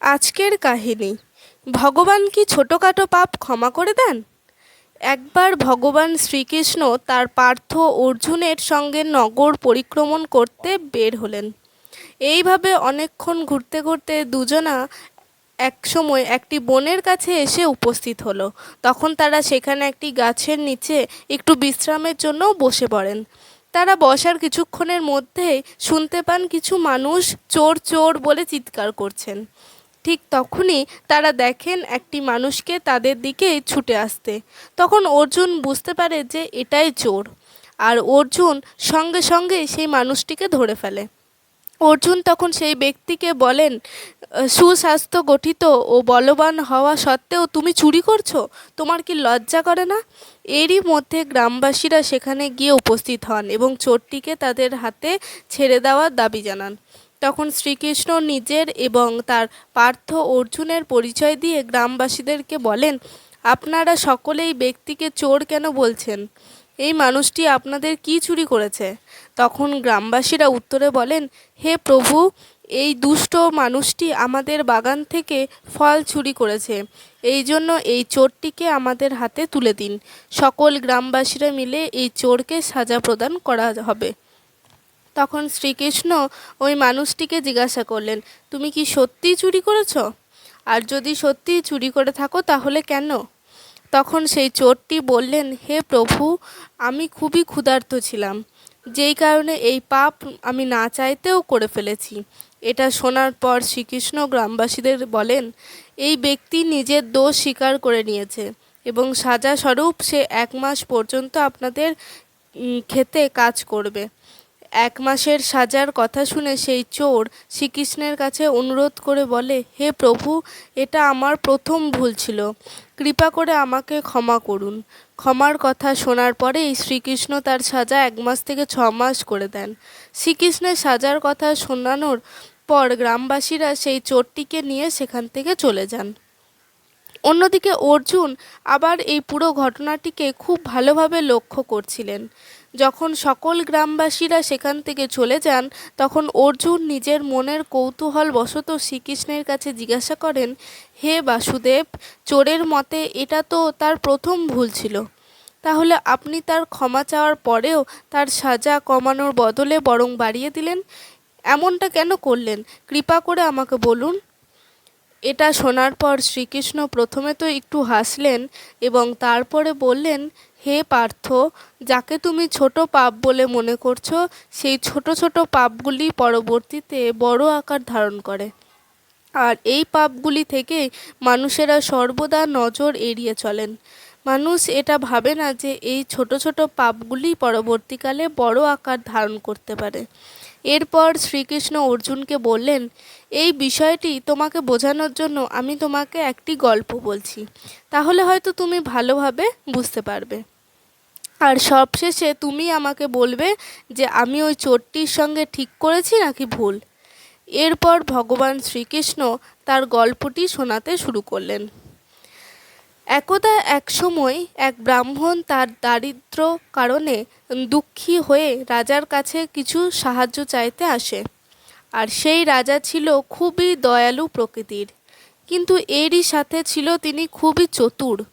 আজকের কাহিনী। ভগবান কি ছোটোখাটো পাপ ক্ষমা করে দেন? একবার ভগবান শ্রীকৃষ্ণ তার পার্থ অর্জুনের সঙ্গে নগর পরিক্রমণ করতে বের হলেন। এইভাবে অনেকক্ষণ ঘুরতে ঘুরতে দুজনা এক সময় একটি বনের কাছে এসে উপস্থিত হলো। তখন তারা সেখানে একটি গাছের নিচে একটু বিশ্রামের জন্য বসে পড়েন। তারা বসার কিছুক্ষণের মধ্যেই শুনতে পান কিছু মানুষ চোর চোর বলে চিৎকার করছেন। ঠিক তখনই তারা দেখেন একটি মানুষকে তাদের দিকে ছুটে আসতে। তখন অর্জুন বুঝতে পারে যে এটাই চোর। আর অর্জুন সঙ্গে সঙ্গে সেই মানুষটিকে ধরে ফেলে। অর্জুন তখন সেই ব্যক্তিকে বলেন, সুস্বাস্থ্য গঠিত ও বলবান হওয়া সত্ত্বেও তুমি চুরি করছ? তোমার কি লজ্জা করে না? এরই মধ্যে গ্রামবাসীরা সেখানে গিয়ে উপস্থিত হন এবং চোরটিকে তাদের হাতে ছেড়ে দেওয়ার দাবি জানান। তখন শ্রীকৃষ্ণ নিজের এবং তার পার্থ অর্জুনের পরিচয় দিয়ে গ্রামবাসীদেরকে বলেন, আপনারা সকলেই ব্যক্তিকে চোর কেন বলছেন? এই মানুষটি আপনাদের কি চুরি করেছে? তখন গ্রামবাসীরা উত্তরে বলেন, হে প্রভু, এই দুষ্ট মানুষটি আমাদের বাগান থেকে ফল চুরি করেছে। এই জন্য এই চোরটিকে আমাদের হাতে তুলে দিন। সকল গ্রামবাসীরা মিলে এই চোরকে সাজা প্রদান করা হবে। তখন শ্রীকৃষ্ণ ওই মানুষটিকে জিজ্ঞাসা করলেন, তুমি কি সত্যিই চুরি করেছ? আর যদি সত্যিই চুরি করে থাকো তাহলে কেন? তখন সেই চোরটি বললেন, হে প্রভু, আমি খুবই ক্ষুধার্ত ছিলাম। যেই কারণে এই পাপ আমি না চাইতেও করে ফেলেছি। এটা শোনার পর শ্রীকৃষ্ণ গ্রামবাসীদের বলেন, এই ব্যক্তি নিজের দোষ স্বীকার করে নিয়েছে এবং সাজা স্বরূপ সে এক মাস পর্যন্ত আপনাদের খেতে কাজ করবে। এক মাসের সাজার কথা শুনে সেই চোর শ্রীকৃষ্ণের কাছে অনুরোধ করে বলে, হে প্রভু, এটা আমার প্রথম ভুল ছিল। কৃপা করে আমাকে ক্ষমা করুন। ক্ষমার কথা শোনার পরেই শ্রীকৃষ্ণ তার সাজা এক মাস থেকে ছ মাস করে দেন। শ্রীকৃষ্ণের সাজার কথা শোনানোর পর গ্রামবাসীরা সেই চোরটিকে নিয়ে সেখান থেকে চলে যান। অন্যদিকে অর্জুন আবার এই পুরো ঘটনাটিকে খুব ভালোভাবে লক্ষ্য করছিলেন। যখন সকল গ্রামবাসীরা সেখান থেকে চলে যান, তখন অর্জুন নিজের মনের কৌতূহল বশত শ্রীকৃষ্ণের কাছে জিজ্ঞাসা করেন, হে বাসুদেব, চোরের মতে এটা তো তার প্রথম ভুল ছিল। তাহলে আপনি তার ক্ষমা চাওয়ার পরেও তার সাজা কমানোর বদলে বরং বাড়িয়ে দিলেন? এমনটা কেন করলেন? কৃপা করে আমাকে বলুন। এটা শোনার পর শ্রীকৃষ্ণ প্রথমে তো একটু হাসলেন এবং তারপরে বললেন হে পার্থ, যাকে তুমি ছোট পাপ বলে মনে করছ, সেই ছোট ছোট পাপগুলি পরবর্তীতে বড় আকার ধারণ করে। আর এই পাপগুলি থেকে মানুষেরা সর্বদা নজর এড়িয়ে চলেন। মানুষ এটা ভাবে না যে এই ছোট ছোট পাপগুলি পরবর্তীকালে বড় আকার ধারণ করতে পারে। এরপর শ্রীকৃষ্ণ অর্জুনকে বললেন, এই বিষয়টি তোমাকে বোঝানোর জন্য আমি তোমাকে একটি গল্প বলছি। তাহলে হয়তো তুমি ভালোভাবে বুঝতে পারবে। আর সবশেষে তুমি আমাকে বলবে যে আমি ওই চোরটির সঙ্গে ঠিক করেছি নাকি ভুল? এরপর ভগবান শ্রীকৃষ্ণ তার গল্পটি শোনাতে শুরু করলেন। একদা এক সময় এক ব্রাহ্মণ তার দারিদ্র কারণে দুঃখী হয়ে রাজার কাছে কিছু সাহায্য চাইতে আসে। আর সেই রাজা ছিল খুবই দয়ালু প্রকৃতির। কিন্তু এরই সাথে ছিল তিনি খুবই চতুর।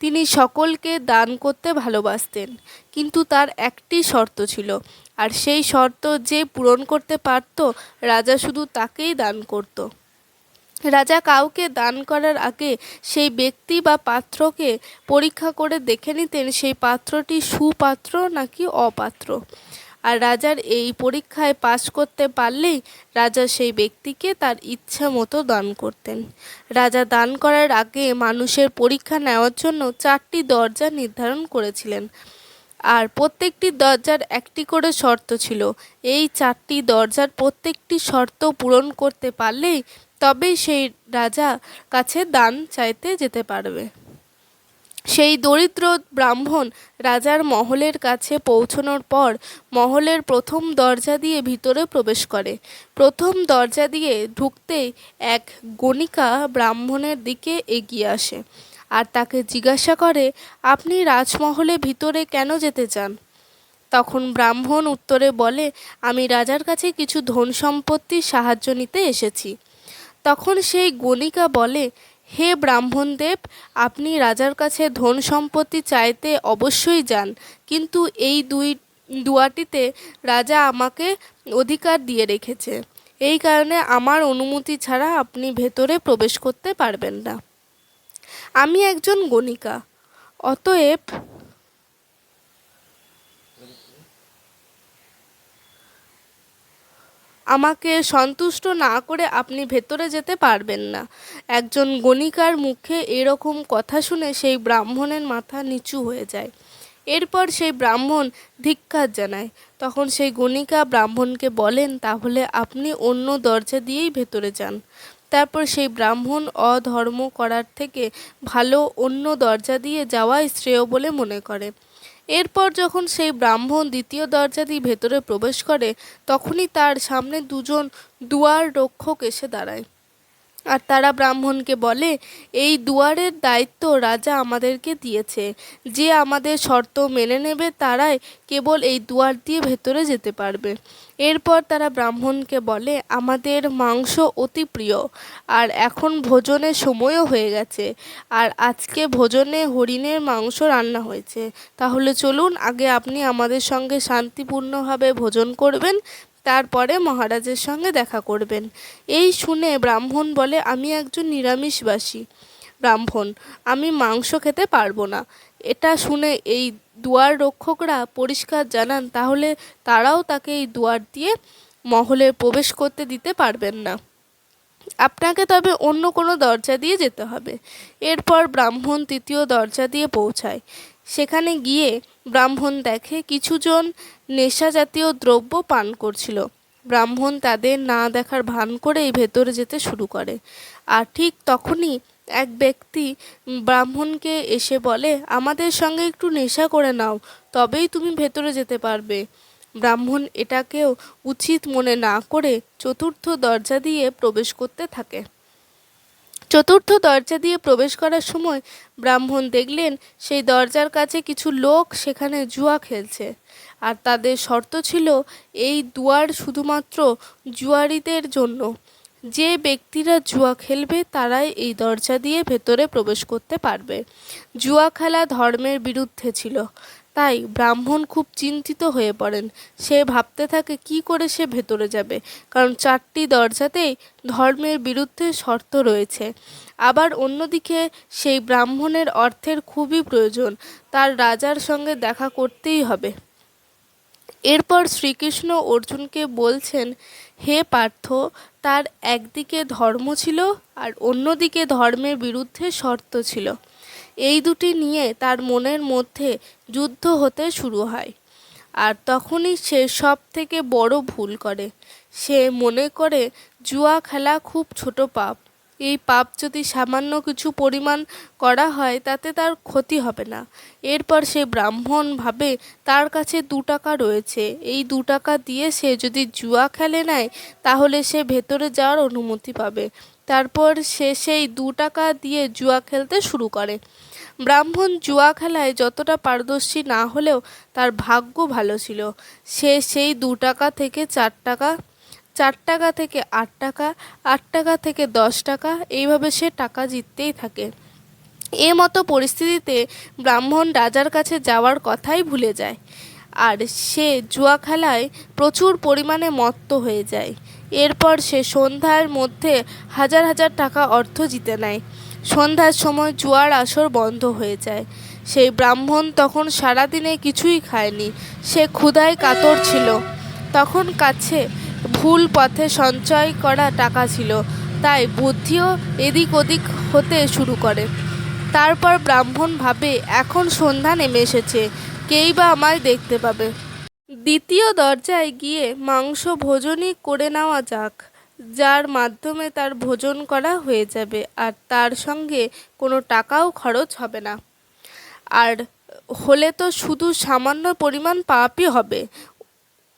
তিনি সকলকে দান করতে ভালোবাসতেন, কিন্তু তার একটি শর্ত ছিল। আর সেই শর্ত যে পূরণ করতে পারত, রাজা শুধু তাকেই দান করত। রাজা কাউকে দান করার আগে সেই ব্যক্তি বা পাত্রকে পরীক্ষা করে দেখে নিতেন সেই পাত্রটি সুপাত্র নাকি অপাত্র। আর রাজার এই পরীক্ষায় পাশ করতে পারলেই রাজা সেই ব্যক্তিকে তার ইচ্ছা মতো দান করতেন। রাজা দান করার আগে মানুষের পরীক্ষা নেওয়ার জন্য চারটি দরজা নির্ধারণ করেছিলেন। আর প্রত্যেকটি দরজার একটি করে শর্ত ছিল। এই চারটি দরজার প্রত্যেকটি শর্ত পূরণ করতে পারলেই তবেই সেই রাজা কাছে দান চাইতে যেতে পারবে। সেই দরিদ্র ব্রাহ্মণ রাজার মহলের কাছে পৌঁছনোর পর মহলের প্রথম দরজা দিয়ে ভিতরে প্রবেশ করে। প্রথম দরজা দিয়ে ঢুকতেই এক গণিকা ব্রাহ্মণের দিকে এগিয়ে আসে আর তাকে জিজ্ঞাসা করে, আপনি রাজমহলে ভিতরে কেন যেতে চান? তখন ব্রাহ্মণ উত্তরে বলে, আমি রাজার কাছে কিছু ধন সম্পত্তির সাহায্য নিতে এসেছি। তখন সেই গণিকা বলে, হে ব্রাহ্মণদেব, আপনি রাজার কাছে ধন সম্পত্তি চাইতে অবশ্যই যান, কিন্তু এই দুই, দুয়াটিতে রাজা আমাকে অধিকার দিয়ে রেখেছে। এই কারণে আমার অনুমতি ছাড়া আপনি ভেতরে প্রবেশ করতে পারবেন না। আমি একজন গণিকা অতএব আমাকে সন্তুষ্ট না করে আপনি ভেতরে যেতে পারবেন না। একজন গণিকার মুখে এরকম কথা শুনে সেই ব্রাহ্মণের মাথা নিচু হয়ে যায়। এরপর সেই ব্রাহ্মণ ধিক্কার জানায়। তখন সেই গণিকা ব্রাহ্মণকে বলেন, তাহলে আপনি অন্য দরজা দিয়েই ভেতরে যান। তারপর সেই ব্রাহ্মণ অধর্ম করার থেকে ভালো অন্য দরজা দিয়ে যাওয়াই শ্রেয় বলে মনে করে। এরপর যখন সেই ব্রাহ্মণ দ্বিতীয় দরজা দিয়ে ভেতরে প্রবেশ করে, তখনই তার সামনে দুজন দুয়ার রক্ষক এসে দাঁড়ায়। আর তারা ব্রাহ্মণকে বলে, এই দুয়ারের দায়িত্ব রাজা আমাদেরকে দিয়েছে। যে আমাদের শর্ত মেনে নেবে, তারাই কেবল এই দুয়ার দিয়ে ভেতরে যেতে পারবে। এরপর তারা ব্রাহ্মণকে বলে, আমাদের মাংস অতি প্রিয়, আর এখন ভোজনের সময়ও হয়ে গেছে, আর আজকে ভোজনে হরিণের মাংস রান্না হয়েছে। তাহলে চলুন, আগে আপনি আমাদের সঙ্গে শান্তিপূর্ণভাবে ভোজন করবেন তারপরে মহারাজের সঙ্গে দেখা করবেন। এই শুনে ব্রাহ্মণ বলে, আমি একজন নিরামিষবাসী। ব্রাহ্মণ, আমি মাংস খেতে পারব না। এটা শুনে এই দুয়ার রক্ষকরা পরিষ্কার জানান, তাহলে তারাও তাকে এই দুয়ার দিয়ে মহলে প্রবেশ করতে দিতে পারবেন না। আপনাকে তবে অন্য কোনো দরজা দিয়ে যেতে হবে। এরপর ব্রাহ্মণ তৃতীয় দরজা দিয়ে পৌঁছায়। সেখানে গিয়ে ব্রাহ্মণ দেখে কিছুজন নেশা জাতীয় দ্রব্য পান করছিল। ব্রাহ্মণ তাদের না দেখার ভান করেই ভেতরে যেতে শুরু করে। আর ঠিক তখনই এক ব্যক্তি ব্রাহ্মণকে এসে বলে, আমাদের সঙ্গে একটু নেশা করে নাও, তবেই তুমি ভেতরে যেতে পারবে। ব্রাহ্মণ এটাকেও উচিত মনে না করে চতুর্থ দরজা দিয়ে প্রবেশ করতে থাকে। চতুর্থ দরজা দিয়ে প্রবেশ করার সময় ব্রাহ্মণ দেখলেন সেই দরজার কাছে কিছু লোক সেখানে জুয়া খেলছে। আর তাদের শর্ত ছিল এই দুয়ার শুধুমাত্র জুয়ারিদের জন্য। যে ব্যক্তিরা জুয়া খেলবে তারাই এই দরজা দিয়ে ভেতরে প্রবেশ করতে পারবে। জুয়া খেলা ধর্মের বিরুদ্ধে ছিল। তাই ব্রাহ্মণ খুব চিন্তিত হয়ে পড়েন। সে ভাবতে থাকে, কি করে সে ভেতরে যাবে? কারণ চারটি দরজাতেই ধর্মের বিরুদ্ধে শর্ত রয়েছে। আবার অন্যদিকে সেই ব্রাহ্মণের অর্থের খুবই প্রয়োজন, তার রাজার সঙ্গে দেখা করতেই হবে। এরপর শ্রীকৃষ্ণ অর্জুনকে বলছেন, হে পার্থ, তার একদিকে ধর্ম ছিল আর অন্যদিকে ধর্মের বিরুদ্ধে শর্ত ছিল। এই দুটি নিয়ে তার মনের মধ্যে যুদ্ধ হতে শুরু হয়। আর তখনই সে সব থেকে বড় ভুল করে। সে মনে করে, জুয়া খেলা খুব ছোট পাপ। এই পাপ যদি সামান্য কিছু পরিমাণ করা হয়, তাতে তার ক্ষতি হবে না। এরপর সে ব্রাহ্মণ ভাবে, তার কাছে দু টাকা রয়েছে। এই দু টাকা দিয়ে সে যদি জুয়া খেলে নেয়, তাহলে সে ভেতরে যাওয়ার অনুমতি পাবে। তারপর সে সেই দু টাকা দিয়ে জুয়া খেলতে শুরু করে। ব্রাহ্মণ জুয়া খেলায় যতটা পারদর্শী না হলেও তার ভাগ্য ভালো ছিল। সে সেই দু টাকা থেকে চার টাকা চার টাকা থেকে আট টাকা আট টাকা থেকে দশ টাকা, এইভাবে সে টাকা জিততেই থাকে। এ মতো পরিস্থিতিতে ব্রাহ্মণ রাজার কাছে যাওয়ার কথাই ভুলে যায়। আর সে জুয়া খেলায় প্রচুর পরিমাণে মত্ত হয়ে যায়। এরপর সে সন্ধ্যার মধ্যে হাজার হাজার টাকা অর্থ জিতে নেয়। সন্ধ্যার সময় জুয়ার আসর বন্ধ হয়ে যায়। সেই ব্রাহ্মণ তখন সারাদিনে কিছুই খায়নি। সে ক্ষুধায় কাতর ছিল। তখন কাছে ভুল পথে সঞ্চয় করা টাকা ছিল। তাই বুদ্ধিও এদিক ওদিক হতে শুরু করে। তারপর ব্রাহ্মণ ভাবে, এখন সন্ধ্যা নেমে এসেছে। কেই বা আমায় দেখতে পাবে? দ্বিতীয় দরজায় গিয়ে মাংস ভোজনই করে নেওয়া যাক। যার মাধ্যমে তার ভোজন করা হয়ে যাবে আর তার সঙ্গে কোনো টাকাও খরচ হবে না। আর হলে তো শুধু সামান্য পরিমাণ পাপই হবে।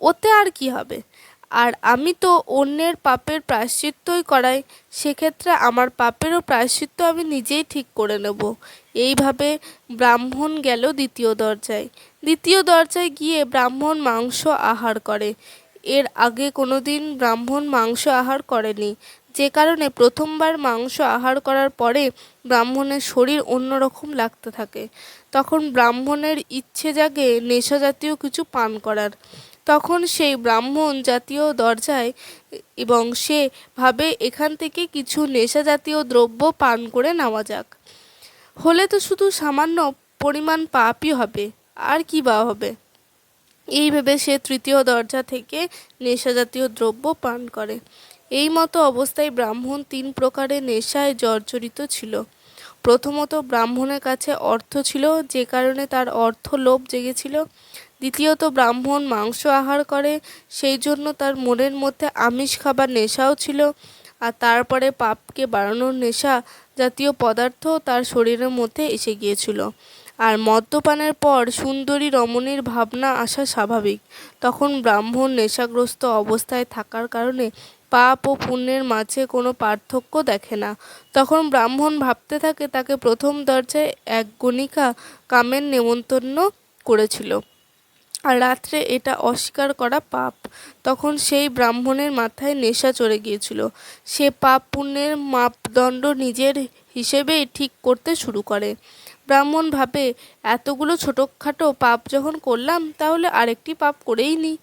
ওতে আর কি হবে? আর আমি তো অন্যের পাপের প্রায়শ্চিত্তই করাই, সেক্ষেত্রে আমার পাপেরও প্রায়শ্চিত্ত আমি নিজেই ঠিক করে নেব। এইভাবে ব্রাহ্মণ গেল দ্বিতীয় দরজায়। দ্বিতীয় দরজায় গিয়ে ব্রাহ্মণ মাংস আহার করে। এর আগে কোনো দিন ব্রাহ্মণ মাংস আহার করেনি। যে কারণে প্রথমবার মাংস আহার করার পরে ব্রাহ্মণের শরীর অন্যরকম লাগতে থাকে। তখন ব্রাহ্মণের ইচ্ছে জাগে নেশা জাতীয় কিছু পান করার। তখন সেই ব্রাহ্মণ জাতীয় দরজায় এবং সে ভাবে এখান থেকে কিছু নেশা জাতীয় দ্রব্য পান করে নেওয়া যাক। হলে তো শুধু সামান্য পরিমাণ পাপই হবে, আর কি বা হবে? এই ভেবে সে তৃতীয় দরজা থেকে নেশাজাতীয় দ্রব্য পান করে। এই মতো অবস্থায় ব্রাহ্মণ তিন প্রকারের নেশায় জর্জরিত ছিল। প্রথমত ব্রাহ্মণের কাছে অর্থ ছিল, যে কারণে তার অর্থ লোভ জেগেছিল। দ্বিতীয়ত ব্রাহ্মণ মাংস আহার করে, সেই জন্য তার মনের মধ্যে আমিষ খাবার নেশাও ছিল। আর তারপরে পাপকে বাড়ানোর নেশা জাতীয় পদার্থ তার শরীরের মধ্যে এসে গিয়েছিল। আর মদ্যপানের পর সুন্দরী রমণীর ভাবনা আসা স্বাভাবিক। তখন ব্রাহ্মণ নেশাগ্রস্ত অবস্থায় থাকার কারণে পাপ ও পুণ্যের মাঝে কোনো পার্থক্য দেখে না। তখন ব্রাহ্মণ ভাবতে থাকে তাকে প্রথম দরজায় এক গণিকা কামের নেমন্তন্ন করেছিল। আর রাত্রে এটা অস্বীকার করা পাপ। তখন সেই ব্রাহ্মণের মাথায় নেশা চড়ে গিয়েছিল। সে পাপ পুণ্যের মাপদণ্ড নিজের হিসেবেই ঠিক করতে শুরু করে। ব্রাহ্মণ ভাবে এতগুলো ছোটোখাটো পাপ যখন করলাম, তাহলে আরেকটি পাপ করেই নিই।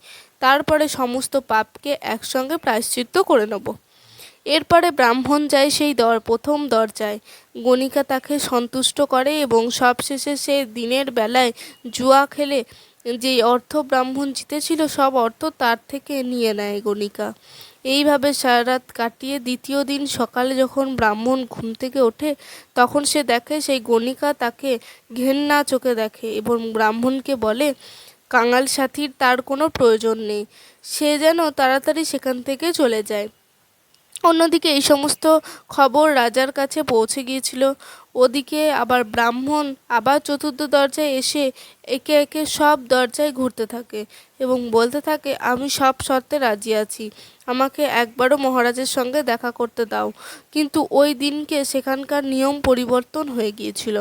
তারপরে সমস্ত পাপকে একসঙ্গে প্রায়শ্চিত্ত করে নেব। এরপরে ব্রাহ্মণ যায়, সেই দর, প্রথম দরজায়। গণিকা তাকে সন্তুষ্ট করে এবং সবশেষে সে দিনের বেলায় জুয়া খেলে। যে অর্থ ব্রাহ্মণ জিতেছিল, সব অর্থ তার থেকে নিয়ে নেয় গণিকা। এইভাবে সারা রাত কাটিয়ে দ্বিতীয় দিন সকালে যখন ব্রাহ্মণ ঘুম থেকে ওঠে, তখন সে দেখে, সেই গণিকা তাকে ঘেন্না চোখে দেখে এবং ব্রাহ্মণকে বলে, কাঙাল সাথীর তার কোনো প্রয়োজন নেই। সে যেন তাড়াতাড়ি সেখান থেকে চলে যায়। অন্যদিকে এই সমস্ত খবর রাজার কাছে পৌঁছে গিয়েছিল। ওদিকে আবার ব্রাহ্মণ আবার চতুর্থ দরজায় এসে একে একে সব দরজায় ঘুরতে থাকে এবং বলতে থাকে, আমি সব শর্তে রাজি আছি। আমাকে একবারও মহারাজের সঙ্গে দেখা করতে দাও। কিন্তু ওই দিনকে সেখানকার নিয়ম পরিবর্তন হয়ে গিয়েছিল।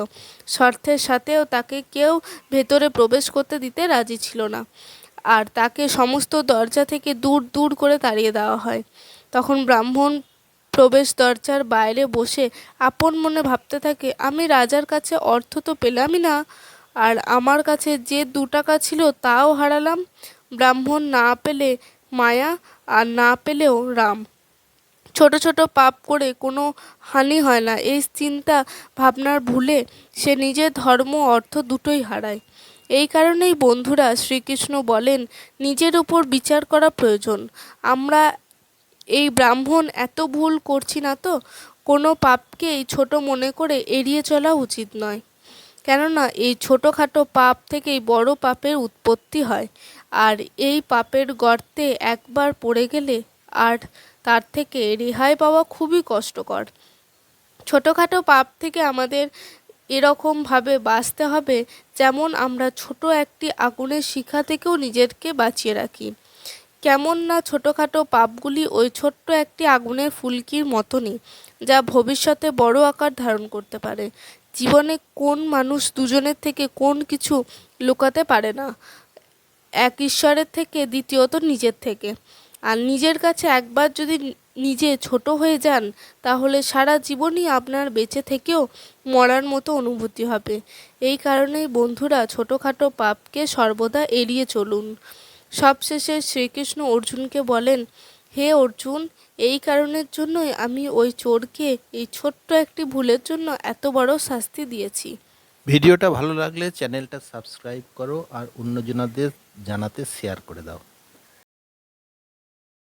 শর্তের সাথেও তাকে কেউ ভেতরে প্রবেশ করতে দিতে রাজি ছিল না। আর তাকে সমস্ত দরজা থেকে দূর দূর করে তাড়িয়ে দেওয়া হয়। তখন ব্রাহ্মণ প্রবেশ দরজার বাইরে বসে আপন মনে ভাবতে থাকে, আমি রাজার কাছে অর্থ তো পেলামই না, আর আমার কাছে যে দু টাকা ছিল তাও হারালাম। ব্রাহ্মণ না পেলে মায়া আর না পেলেও রাম। ছোট ছোট পাপ করে কোনো হানি হয় না। এই চিন্তা ভাবনার ভুলে সে নিজের ধর্ম অর্থ দুটোই হারায়। এই কারণেই বন্ধুরা শ্রীকৃষ্ণ বলেন, নিজের উপর বিচার করা প্রয়োজন। আমরা এই ব্রাহ্মণ এত ভুল করছি না তো? কোনো পাপকেই ছোট মনে করে এড়িয়ে চলা উচিত নয়। কেননা এই ছোটোখাটো পাপ থেকেই বড় পাপের উৎপত্তি হয়। আর এই পাপের গর্তে একবার পড়ে গেলে আর তার থেকে রেহাই পাওয়া খুবই কষ্টকর। ছোটোখাটো পাপ থেকে আমাদের এরকমভাবে বাঁচতে হবে, যেমন আমরা ছোট একটি আগুনের শিখা থেকেও নিজেকে বাঁচিয়ে রাখি। কেমন না ছোটোখাটো পাপগুলি ওই ছোট্ট একটি আগুনের ফুলকির মতনই, যা ভবিষ্যতে বড় আকার ধারণ করতে পারে। জীবনে কোন মানুষ দুজনের থেকে কোন কিছু লুকাতে পারে না? এক ঈশ্বরের থেকে, দ্বিতীয়ত নিজের থেকে। আর নিজের কাছে একবার যদি নিজে ছোট হয়ে যান, তাহলে সারা জীবনই আপনার বেঁচে থেকেও মরার মতো অনুভূতি হবে। এই কারণেই বন্ধুরা, ছোটোখাটো পাপকে সর্বদা এড়িয়ে চলুন। সবশেষে শ্রীকৃষ্ণ অর্জুনকে বলেন, হে অর্জুন, এই কারণের জন্যই আমি ওই চোরকে এই ছোট্ট একটি ভুলের জন্য এত বড় শাস্তি দিয়েছি। ভিডিওটা ভালো লাগলে চ্যানেলটা সাবস্ক্রাইব করো আর অন্যজনদের জানাতে শেয়ার করে দাও।